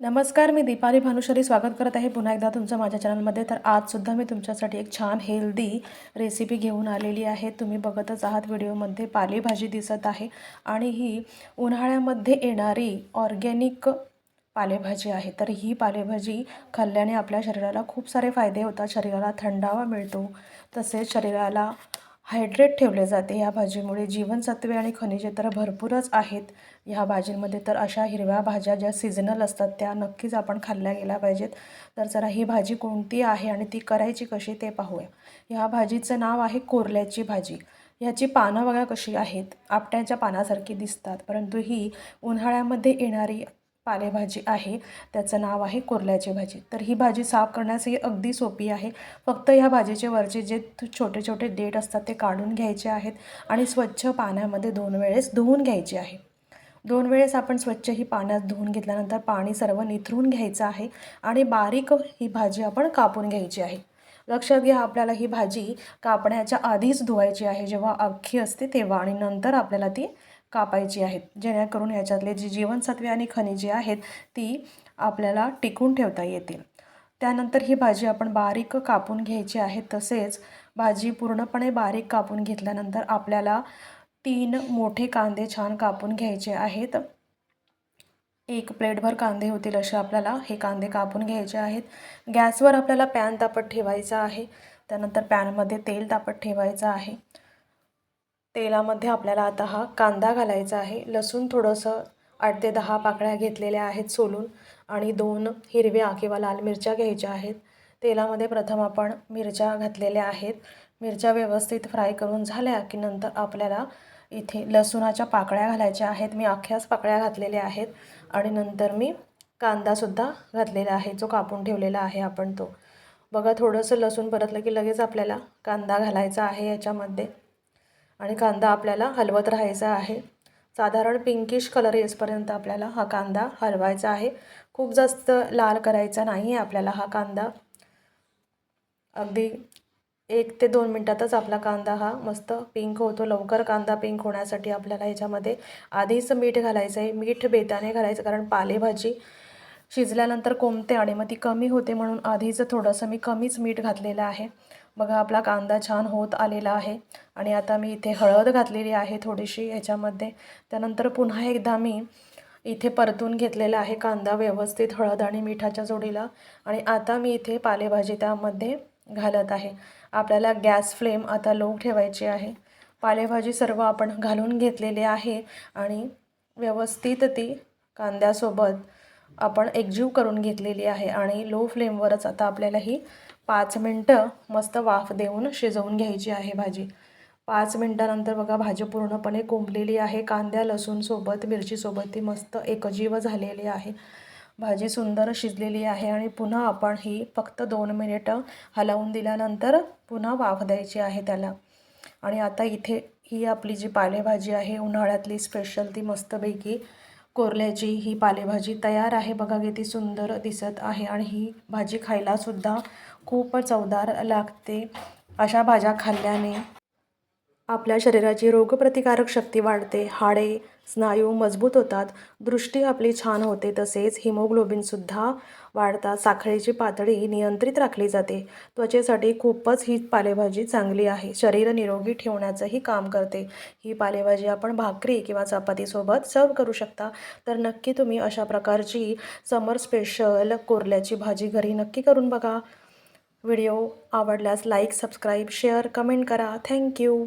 नमस्कार मी दीपाली भानुशरी स्वागत करत आहे पुन्हा एकदा तुमचं माझ्या चॅनलमध्ये. तर आजसुद्धा मी तुमच्यासाठी एक छान हेल्दी रेसिपी घेऊन आलेली आहे. तुम्ही बघतच आहात व्हिडिओमध्ये पालेभाजी दिसत आहे आणि ही उन्हाळ्यामध्ये येणारी ऑर्गॅनिक पालेभाजी आहे. तर ही पालेभाजी खाल्ल्याने आपल्या शरीराला खूप सारे फायदे होतात. शरीराला थंडावा मिळतो. तसेच शरीराला हायड्रेट ठेवले जाते. या भाजीमुळे जीवनसत्वे आणि खनिजे तर भरपूरच आहेत. ह्या भाजींमध्ये तर अशा हिरव्या भाज्या ज्या सीझनल असतात त्या नक्कीच आपण खाल्ल्या गेल्या पाहिजेत. तर जरा ही भाजी कोणती आहे आणि ती करायची कशी ते पाहूया. ह्या भाजीचं नाव आहे कोरल्याची भाजी. ह्याची पानं बघा कशी आहेत. आपट्याच्या पानासारखी दिसतात परंतु ही उन्हाळ्यामध्ये येणारी पालेभाजी आहे त्याचं नाव आहे कोरल्याची भाजी. तर ही भाजी साफ करण्यासही अगदी सोपी आहे. फक्त ह्या भाजीचे वरचे जे छोटे छोटे देठ असतात ते काढून घ्यायचे आहेत आणि स्वच्छ पाण्यामध्ये दोन वेळेस धुवून घ्यायचे आहे. दोन वेळेस आपण स्वच्छ ही पाण्यात धुवून घेतल्यानंतर पाणी सर्व निथरून घ्यायचं आहे आणि बारीक ही भाजी आपण कापून घ्यायची आहे. लक्षात घ्या आपल्याला ही भाजी कापण्याच्या आधीच धुवायची आहे जेव्हा अख्खी असते तेव्हा आणि नंतर आपल्याला ती कापायची आहेत. जेणेकरून याच्यातले जी जीवनसत्वे आणि खनिजे आहेत ती आपल्याला टिकून ठेवता येतील. त्यानंतर ही भाजी आपण बारीक कापून घ्यायची आहे. तसेच भाजी पूर्णपणे बारीक कापून घेतल्यानंतर आपल्याला तीन मोठे कांदे छान कापून घ्यायचे आहेत. एक प्लेटभर कांदे होतील असे आपल्याला हे कांदे कापून घ्यायचे आहेत. गॅसवर आपल्याला पॅन तापत ठेवायचा आहे. त्यानंतर पॅनमध्ये तेल तापत ठेवायचं आहे. तेलामध्ये आपल्याला आता हा कांदा घालायचा आहे. लसूण थोडंसं आठ ते दहा पाकळ्या घेतलेल्या आहेत सोलून आणि दोन हिरव्या किंवा लाल मिरच्या घ्यायच्या आहेत. तेलामध्ये प्रथम आपण मिरच्या घातलेल्या आहेत. मिरच्या व्यवस्थित फ्राय करून झाल्या की नंतर आपल्याला इथे लसूणाच्या पाकळ्या घालायच्या आहेत. मी अख्ख्याच पाकळ्या घातलेल्या आहेत आणि नंतर मी कांदासुद्धा घातलेला आहे. जो कापून ठेवलेला आहे आपण तो. बघा थोडंसं लसूण परतलं की लगेच आपल्याला कांदा घालायचा आहे याच्यामध्ये. आणि कांदा आपल्याला हलवत राहायचा आहे. साधारण पिंकिश कलर येसपर्यंत आपल्याला हा कांदा हलवायचा आहे. खूप जास्त लाल करायचा नाही आहे आपल्याला हा कांदा. अगदी एक ते दोन मिनटातच आपला कांदा हा मस्त पिंक होतो. लवकर कांदा पिंक होण्यासाठी आपल्याला ह्याच्यामध्ये आधीच मीठ घालायचं आहे मीठ बेताने घालायचं कारण पालेभाजी शिजल्यानंतर कोंबते आणि मग ती कमी होते म्हणून आधीच थोडंसं मी कमीच मीठ घातलेलं आहे. बघा आपला कांदा छान होत आलेला आहे. आणि आता मी इथे हळद घातलेली आहे थोडीशी ह्याच्यामध्ये त्यानंतर पुन्हा एकदा मी इथे परतून घेतलेला आहे कांदा व्यवस्थित हळद आणि मिठाच्या जोडीला. आणि आता मी इथे पालेभाजी त्यामध्ये घालत आहे. आपल्याला गॅस फ्लेम आता लो ठेवायची आहे. पालेभाजी सर्व आपण घालून घेतलेली आहे. आणि व्यवस्थित ती कांद्यासोबत आपण एकजीव करून घेतलेली आहे आणि लो फ्लेमवरच आता आपल्याला ही पाच मिनटं मस्त वाफ देऊन शिजवून घ्यायची आहे भाजी. पाच मिनटानंतर बघा भाजी पूर्णपणे कोंबलेली आहे. कांद्या लसूणसोबत मिरचीसोबत ती मस्त एकजीव झालेली आहे. भाजी सुंदर शिजलेली आहे आणि पुन्हा आपण ही फक्त दोन मिनिटं हलवून दिल्यानंतर पुन्हा वाफ द्यायची आहे त्याला. आणि आता इथे ही आपली जी पालेभाजी आहे उन्हाळ्यातली स्पेशल ती मस्तपैकी कोरल्याची ही पालेभाजी तयार आहे. बघा किती सुंदर दिसत आहे आणि ही भाजी खायलासुद्धा खूप चवदार लागते. अशा भाज्या खाल्ल्याने आपल्या शरीराची रोगप्रतिकारक शक्ती वाढते. हाडे स्नायू मजबूत होतात. दृष्टी आपली छान होते. तसेच हिमोग्लोबिनसुद्धा वाढतात. साखळीची पातळी नियंत्रित राखली जाते. त्वचेसाठी खूपच ही पालेभाजी चांगली आहे. शरीर निरोगी ठेवण्याचंही काम करते. ही पालेभाजी आपण भाकरी किंवा चपातीसोबत सर्व करू शकता. तर नक्की तुम्ही अशा प्रकारची समर स्पेशल कोरल्याची भाजी घरी नक्की करून बघा. व्हिडिओ आवडल्यास लाईक सबस्क्राईब शेअर कमेंट करा. Thank you